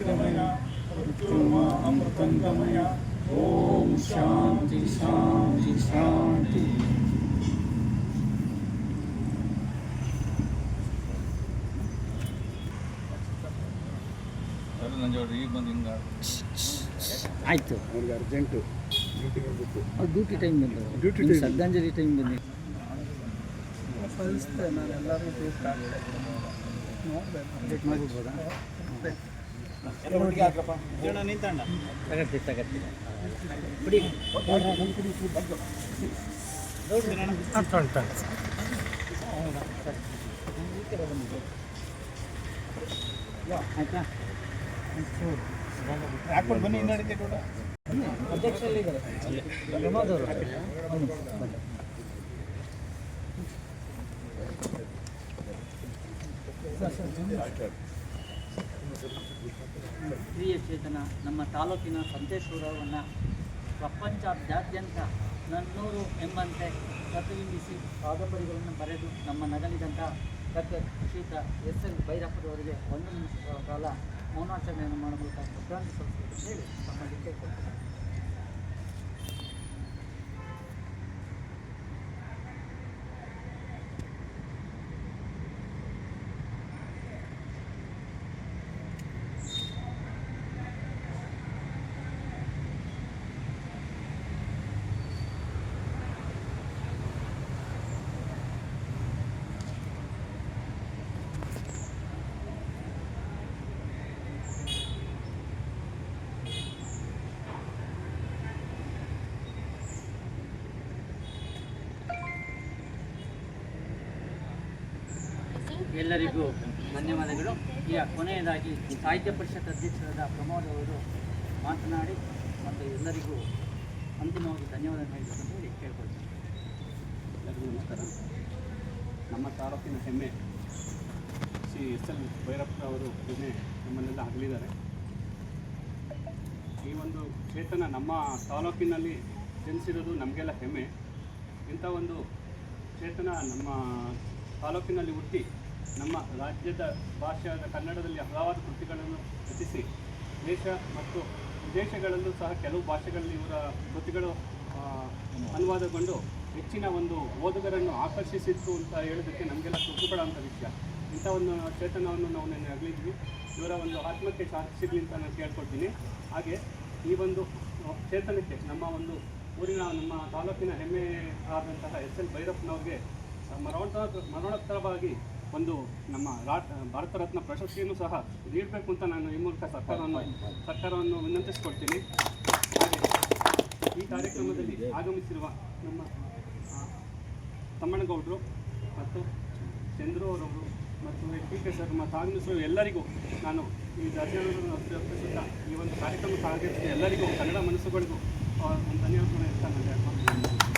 ಗಮಯ ಮೃತ್ಯುರ್ಮ ಅಮೃತಂಗಮಯ ಓಂ ಶಾಂತಿ ಶಾಂತಿ ಶಾಂತಿ ನಂಜೋಡ್ರಿ ಈಗ ಬಂದು ಹಿಂಗೆ ಆಯಿತು ಅವ್ರಿಗೆ ಅರ್ಜೆಂಟು ಡ್ಯೂಟಿ ಹೋಗ್ಬೇಕು ಅವ್ರು ಡ್ಯೂಟಿ ಟೈಮ್ ಬಂದರು Duty ನಿಮ್ಗೆ time. ಶ್ರದ್ಧಾಂಜಲಿ ಟೈಮ್ ಬಂದಿ ಕಳಿಸ್ತೆ ನಾನು ಎಲ್ಲರಿಗೂ ಗ್ರೂಪ್ ಅಪ್ಡೇಟ್ ಮಾಡಿಬಿಡ್ಬೋದಾ ಹಾಕೊಂಡು ಬನ್ನಿ ಇನ್ನಡಿಕೆ ಕೂಡ ಅಧ್ಯಕ್ಷರಲ್ಲಿ ಅಧ್ಯಕ್ಷ ಪ್ರಮೋದ್ ಅವರು ಬನ್ನಿ ಬನ್ನಿ ಹಿರಿಯ ಚೇತನ ನಮ್ಮ ತಾಲೂಕಿನ ಸಂತೇಶ್ವರವನ್ನು ಪ್ರಪಂಚದಾದ್ಯಂತ ನನ್ನೂರು ಎಂಬಂತೆ ಪ್ರತಿಬಿಂಬಿಸಿ ಕಾದಂಬರಿಗಳನ್ನು ಬರೆದು ನಮ್ಮ ನಗಲಿದಂಥ ಡಾಕ್ಟರ್ ಶ್ರೀತ ಎಸ್ ಎಲ್ ಭೈರಪ್ಪರವರಿಗೆ ಒಂದು ನಿಮಿಷಗಳ ಕಾಲ ಮೌನಾಚರಣೆಯನ್ನು ಮಾಡುವ ಮೂಲಕ ಶ್ರದ್ಧಾಂಜಲಿ ಹೇಳಿ ತಮ್ಮಲ್ಲಿ ಕೇಳ್ಕೊಳ್ತೀನಿ ಎಲ್ಲರಿಗೂ ಧನ್ಯವಾದಗಳು. ಈಗ ಕೊನೆಯದಾಗಿ ಸಾಹಿತ್ಯ ಪರಿಷತ್ ಅಧ್ಯಕ್ಷರಾದ ಪ್ರಮೋದ್ ಅವರು ಮಾತನಾಡಿ ಮತ್ತು ಎಲ್ಲರಿಗೂ ಅಂತಿಮವಾಗಿ ಧನ್ಯವಾದ ಹೇಳಬೇಕು ಅಂತ ಹೇಳಿ ಕೇಳ್ಕೊಳ್ತೀನಿ. ಎಲ್ಲರಿಗೂ ನಮ್ಮ ತಾಲೂಕಿನ ಹೆಮ್ಮೆ ಶ್ರೀ ಎಸ್ ಎಲ್ ಭೈರಪ್ಪ ಅವರು ಹೆಮ್ಮೆ ನಮ್ಮನ್ನೆಲ್ಲ ಅಗಲಿದ್ದಾರೆ ಈ ಒಂದು ಚೇತನ ನಮ್ಮ ತಾಲೂಕಿನಲ್ಲಿ ಜನಿಸಿರೋದು ನಮಗೆಲ್ಲ ಹೆಮ್ಮೆ. ಇಂಥ ಒಂದು ಚೇತನ ನಮ್ಮ ತಾಲೂಕಿನಲ್ಲಿ ಹುಟ್ಟಿ ನಮ್ಮ ರಾಜ್ಯದ ಭಾಷೆಯಾದ ಕನ್ನಡದಲ್ಲಿ ಹಲವಾರು ಕೃತಿಗಳನ್ನು ರಚಿಸಿ, ದೇಶ ಮತ್ತು ವಿದೇಶಗಳಲ್ಲೂ ಸಹ ಕೆಲವು ಭಾಷೆಗಳಲ್ಲಿ ಇವರ ಕೃತಿಗಳು ಅನುವಾದಗೊಂಡು ಹೆಚ್ಚಿನ ಒಂದು ಓದುಗರನ್ನು ಆಕರ್ಷಿಸಿತ್ತು ಅಂತ ಹೇಳೋದಕ್ಕೆ ನಮಗೆಲ್ಲ ಖುಷಿಪಡುವಂಥ ವಿಷಯ. ಇಂಥ ಒಂದು ಚೇತನವನ್ನು ನಾವು ನೆನ್ನೆ ಅಗಲಿದ್ವಿ ಇವರ ಒಂದು ಆತ್ಮಕ್ಕೆ ಶಾಂತಿ ಸಿಗಲಿ ಅಂತ ನಾನು ಕೇಳ್ಕೊಳ್ತೀನಿ. ಹಾಗೆ ಈ ಒಂದು ಚೇತನಕ್ಕೆ ನಮ್ಮ ಒಂದು ಊರಿನ ನಮ್ಮ ತಾಲೂಕಿನ ಹೆಮ್ಮೆ ಆದಂತಹ ಎಸ್ ಎಲ್ ಭೈರಪ್ಪನವ್ರಿಗೆ ಮರಣೋತ್ತರ ಮರಣೋತ್ತರವಾಗಿ ಒಂದು ನಮ್ಮ ಭಾರತ ರತ್ನ ಪ್ರಶಸ್ತಿಯನ್ನು ಸಹ ನೀಡಬೇಕು ಅಂತ ನಾನು ಈ ಮೂಲಕ ಸರ್ಕಾರವನ್ನು ಸರ್ಕಾರವನ್ನು ವಿನಂತಿಸ್ಕೊಳ್ತೀನಿ. ಈ ಕಾರ್ಯಕ್ರಮದಲ್ಲಿ ಆಗಮಿಸಿರುವ ನಮ್ಮ ತಮ್ಮಣ್ಣಗೌಡರು ಮತ್ತು ಚಂದ್ರು ಅವರವರು ಮತ್ತು ಟಿ ಕೆ ಸರ್, ಮತ್ತು ಎಲ್ಲರಿಗೂ ನಾನು ಈ ದರ್ಶನವನ್ನು ಅರ್ಪಿಸುತ್ತಾ ಈ ಒಂದು ಕಾರ್ಯಕ್ರಮಕ್ಕೆ ಆಗಮಿಸಿದ ಎಲ್ಲರಿಗೂ, ಕನ್ನಡ ಮನಸ್ಸುಗಳಿಗೂ ಒಂದು ಧನ್ಯವಾದ ಹೇಳ್ಕೊಂಡು